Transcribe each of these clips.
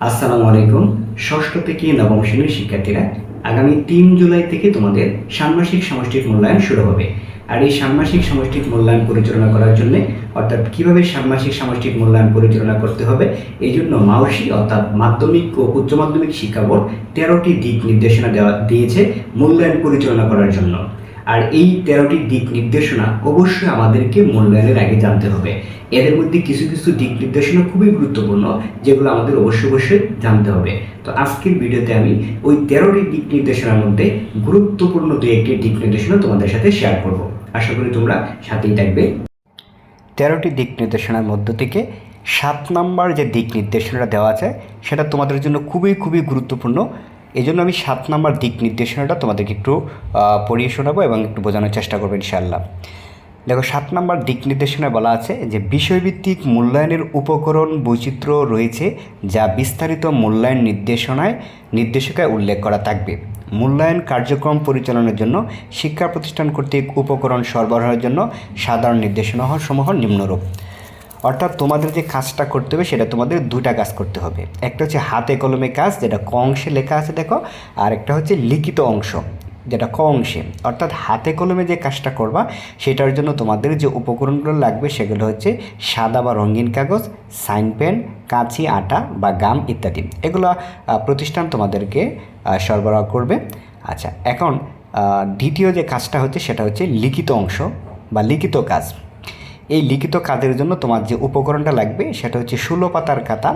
আসসালামু আলাইকুম। ষষ্ঠ থেকে নবম শ্রেণির শিক্ষার্থীরা আগামী তিন জুলাই থেকে তোমাদের ষান্মাসিক সামষ্টিক মূল্যায়ন শুরু হবে। আর এই ষান্মাসিক সামষ্টিক মূল্যায়ন পরিচালনা করার জন্য অর্থাৎ কীভাবে ষান্মাসিক সামষ্টিক মূল্যায়ন পরিচালনা করতে হবে, এই জন্য মাওসি অর্থাৎ মাধ্যমিক ও উচ্চ মাধ্যমিক শিক্ষা বোর্ড তেরোটি দিক নির্দেশনা দেওয়া দিয়েছে মূল্যায়ন পরিচালনা করার জন্য। আর এই তেরোটি দিক নির্দেশনা অবশ্যই আমাদেরকে মূল্যায়নের আগে জানতে হবে। এদের মধ্যে কিছু কিছু দিক নির্দেশনা খুবই গুরুত্বপূর্ণ, যেগুলো আমাদের অবশ্যই অবশ্যই জানতে হবে। তো আজকের ভিডিওতে আমি ওই তেরোটি দিক নির্দেশনার মধ্যে গুরুত্বপূর্ণ দু একটি দিক নির্দেশনা তোমাদের সাথে শেয়ার করব। আশা করি তোমরা সাথেই থাকবে। তেরোটি দিক নির্দেশনার মধ্য থেকে সাত নাম্বার যে দিক নির্দেশনাটা দেওয়া আছে, সেটা তোমাদের জন্য খুবই খুবই গুরুত্বপূর্ণ। এই জন্য আমি সাত নাম্বার দিক নির্দেশনাটা তোমাদেরকে একটু পড়িয়ে শোনাবো এবং একটু বোঝানোর চেষ্টা করব ইনশাআল্লাহ। দেখো, সাত নাম্বার দিক নির্দেশনায় বলা আছে যে বিষয়ভিত্তিক মূল্যায়নের উপকরণ বৈচিত্র্য রয়েছে যা বিস্তারিত মূল্যায়ন নির্দেশনায়, নির্দেশিকায় উল্লেখ করা থাকবে। মূল্যায়ন কার্যক্রম পরিচালনার জন্য, শিক্ষা প্রতিষ্ঠান কর্তৃক উপকরণ সরবরাহের জন্য সাধারণ নির্দেশনা সমূহ নিম্নরূপ। অর্থাৎ তোমাদের যে কাজটা করতে হবে, সেটা তোমাদের দুটা কাজ করতে হবে। একটা হচ্ছে হাতে কলমে কাজ, যেটা ক অংশে লেখা আছে, দেখো, আর একটা হচ্ছে লিখিত অংশ। যেটা ক অংশে অর্থাৎ হাতে কলমে যে কাজটা করবা, সেটার জন্য তোমাদের যে উপকরণগুলো লাগবে সেগুলো হচ্ছে সাদা বা রঙিন কাগজ, সাইন পেন, কাঁচি, আটা বা গাম ইত্যাদি। এগুলো প্রতিষ্ঠান তোমাদেরকে সরবরাহ করবে। আচ্ছা এখন দ্বিতীয় যে কাজটা হচ্ছে সেটা হচ্ছে লিখিত অংশ বা লিখিত কাজ। এই লিখিত কাজের জন্য তোমার যে উপকরণটা লাগবে সেটা হচ্ছে ষোলো পাতার খাতা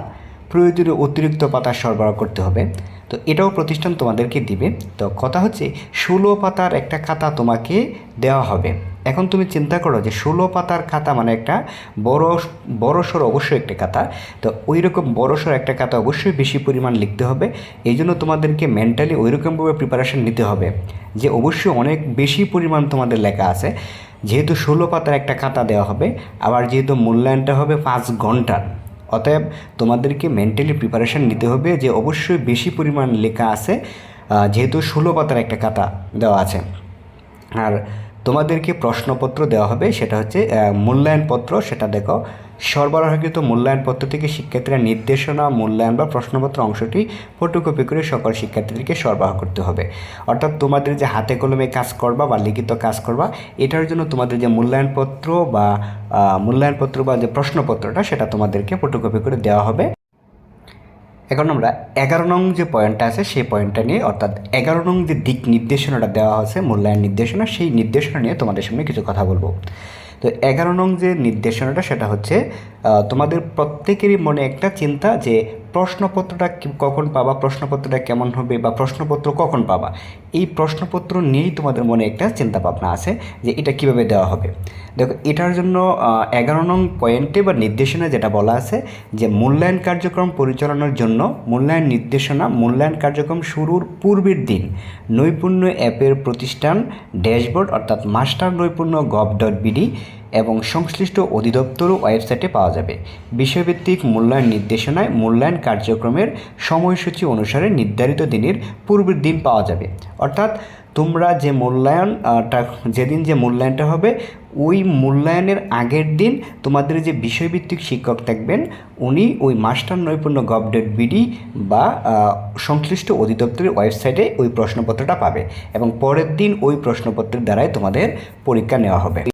প্রয়োজনীয় অতিরিক্ত পাতা সরবরাহ করতে হবে। তো এটাও প্রতিষ্ঠান তোমাদেরকে দিবে। তো কথা হচ্ছে, ষোলো পাতার একটা খাতা তোমাকে দেওয়া হবে। এখন তুমি চিন্তা করো যে ষোলো পাতার খাতা মানে একটা বড় বড় অবশ্যই একটা খাতা। তো ওই রকম বড় একটা খাতা অবশ্যই বেশি পরিমাণ লিখতে হবে। এই জন্য তোমাদেরকে মেন্টালি ওই রকমভাবে প্রিপারেশন নিতে হবে যে অবশ্যই অনেক বেশি পরিমাণ তোমাদের লেখা আছে। যেহেতু ষোলো পাতার একটা খাতা দেওয়া হবে, আবার যেহেতু মূল্যায়নটা হবে পাঁচ ঘণ্টার। অতএব তোমাদেরকে মেন্টালি প্রিপারেশান নিতে হবে যে অবশ্যই বেশি পরিমাণ লেখা আছে যেহেতু ষোলো পাতার একটা কাতা দেওয়া আছে। আর তোমাদেরকে প্রশ্নপত্র দেওয়া হবে, সেটা হচ্ছে মূল্যায়নপত্র, সেটা দেখো। সরবরাহকৃত মূল্যায়নপত্র থেকে শিক্ষার্থীরা নির্দেশনা, মূল্যায়ন বা প্রশ্নপত্র অংশটি ফটোকপি করে সকল শিক্ষার্থীদেরকে সরবরাহ করতে হবে। অর্থাৎ তোমাদের যে হাতে কলমে কাজ করবা বা লিখিত কাজ করবা, এটার জন্য তোমাদের যে মূল্যায়নপত্র বা মূল্যায়নপত্র বা যে প্রশ্নপত্রটা, সেটা তোমাদেরকে ফটোকপি করে দেওয়া হবে। এখন আমরা এগারো নং যে পয়েন্টটা আছে, সেই পয়েন্টটা নিয়ে, অর্থাৎ এগারো নং যে দিক নির্দেশনাটা দেওয়া হয়েছে, মূল্যায়ন নির্দেশনা, সেই নির্দেশনা নিয়ে তোমাদের সামনে কিছু কথা বলব। তো এগারো নং যে নির্দেশনাটা, সেটা হচ্ছে তোমাদের প্রত্যেকেরই মনে একটা চিন্তা যে প্রশ্নপত্রটা কখন পাবা, প্রশ্নপত্রটা কেমন হবে বা প্রশ্নপত্র কখন পাবা? এই প্রশ্নপত্র নিয়েই তোমাদের মনে একটা চিন্তা ভাবনা আছে যে এটা কীভাবে দেওয়া হবে। দেখো, এটার জন্য এগারো নং পয়েন্টে বা নির্দেশনা যেটা বলা আছে যে মূল্যায়ন কার্যক্রম পরিচালনার জন্য মূল্যায়ন নির্দেশনা, মূল্যায়ন কার্যক্রম শুরুর পূর্বের দিন নৈপুণ্য অ্যাপের প্রতিষ্ঠান ড্যাশবোর্ড অর্থাৎ মাস্টার নৈপুণ্য গভ ডট বিডি এবং সংশ্লিষ্ট অধিদপ্তর ওয়েবসাইটে পাওয়া যাবে। বিষয়ভিত্তিক মূল্যায়ন নির্দেশনায় মূল্যায়ন কার্যক্রমের সময়সূচি অনুসারে নির্ধারিত দিনের পূর্বের দিন পাওয়া যাবে। অর্থাৎ তোমরা যে মূল্যায়ন টা, যেদিন যে মূল্যায়নটা হবে, ওই মূল্যায়নের আগের দিন তোমাদের যে বিষয়ভিত্তিক শিক্ষক থাকবেন, উনি ওই মাস্টার নৈপুণ্য গভ ডট বিডি বা সংশ্লিষ্ট অধিদপ্তরের ওয়েবসাইটে ওই প্রশ্নপত্রটা পাবে এবং পরের দিন ওই প্রশ্নপত্রের দ্বারাই তোমাদের পরীক্ষা নেওয়া হবে।